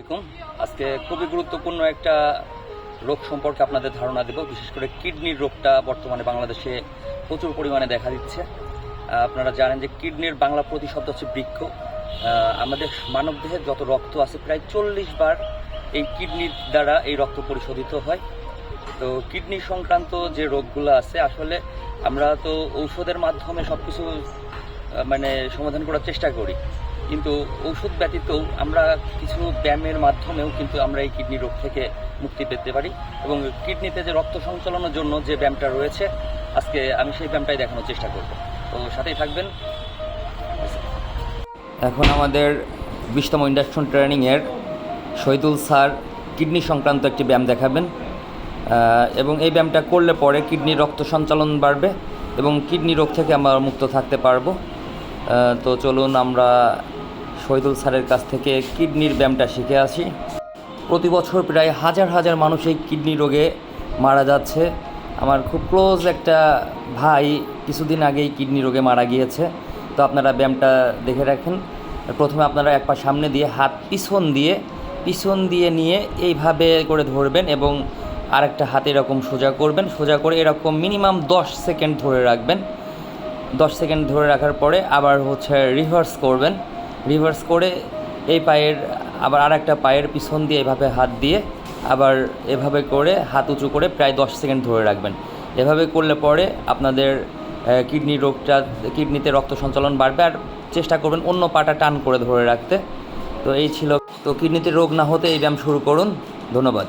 আলাইকুম আজকে খুবই গুরুত্বপূর্ণ একটা রোগ সম্পর্কে আপনাদের ধারণা দেব। বিশেষ করে কিডনির রোগটা বর্তমানে বাংলাদেশে প্রচুর পরিমাণে দেখা দিচ্ছে। আপনারা জানেন যে কিডনির বাংলা প্রতিশব্দ হচ্ছে বৃক্ষ আমাদের মানবদেহে যত রক্ত আছে, প্রায় চল্লিশ বার এই কিডনির দ্বারা এই রক্ত পরিশোধিত হয়। তো কিডনি সংক্রান্ত যে রোগগুলো আছে, আসলে আমরা তো ঔষধের মাধ্যমে সব কিছু মানে সমাধান করার চেষ্টা করি। কিন্তু ঔষধ ব্যতীত আমরা কিছু ব্যায়ামের মাধ্যমেও কিন্তু আমরা এই কিডনি রোগ থেকে মুক্তি পেতে পারি এবং কিডনিতে যে রক্ত সঞ্চালনের জন্য যে ব্যায়ামটা রয়েছে, আজকে আমি সেই ব্যায়ামটাই দেখানোর চেষ্টা করব। তো সাথেই থাকবেন। এখন আমাদের বিশতম ইন্ডাকশন ট্রেনিংয়ের শহীদুল স্যার কিডনি সংক্রান্ত একটি ব্যায়াম দেখাবেন। এবং এই ব্যায়ামটা করলে পরে কিডনি রক্ত সঞ্চালন বাড়বে এবং কিডনি রোগ থেকে আমরা মুক্ত থাকতে পারব। তো চলুন আমরা শহীদুল স্যারের কাছ থেকে কিডনির ব্যায়ামটা শিখে আসি। প্রতি বছর প্রায় হাজার হাজার মানুষ এই কিডনি রোগে মারা যাচ্ছে। আমার খুব ক্লোজ একটা ভাই কিছুদিন আগেই কিডনি রোগে মারা গিয়েছে। তো আপনারা ব্যায়ামটা দেখে রাখেন। প্রথমে আপনারা এক পা সামনে দিয়ে হাত পিছন দিয়ে পিছন দিয়ে নিয়ে এইভাবে করে ধরবেন এবং আরেকটা হাতে এরকম সোজা করবেন। সোজা করে এরকম মিনিমাম দশ সেকেন্ড ধরে রাখবেন। দশ সেকেন্ড ধরে রাখার পরে আবার হচ্ছে রিভার্স করবেন। রিভার্স করে এই পায়ের, আবার আর একটা পায়ের পিছন দিয়ে এভাবে হাত দিয়ে আবার এভাবে করে হাত উঁচু করে প্রায় দশ সেকেন্ড ধরে রাখবেন। এভাবে করলে পরে আপনাদের কিডনি রোগটা কিডনিতে রক্ত সঞ্চালন বাড়বে আর চেষ্টা করবেন অন্য পাটা টান করে ধরে রাখতে। তো এই ছিল, তো কিডনিতে রোগ না হতে এই ব্যায়াম শুরু করুন। ধন্যবাদ।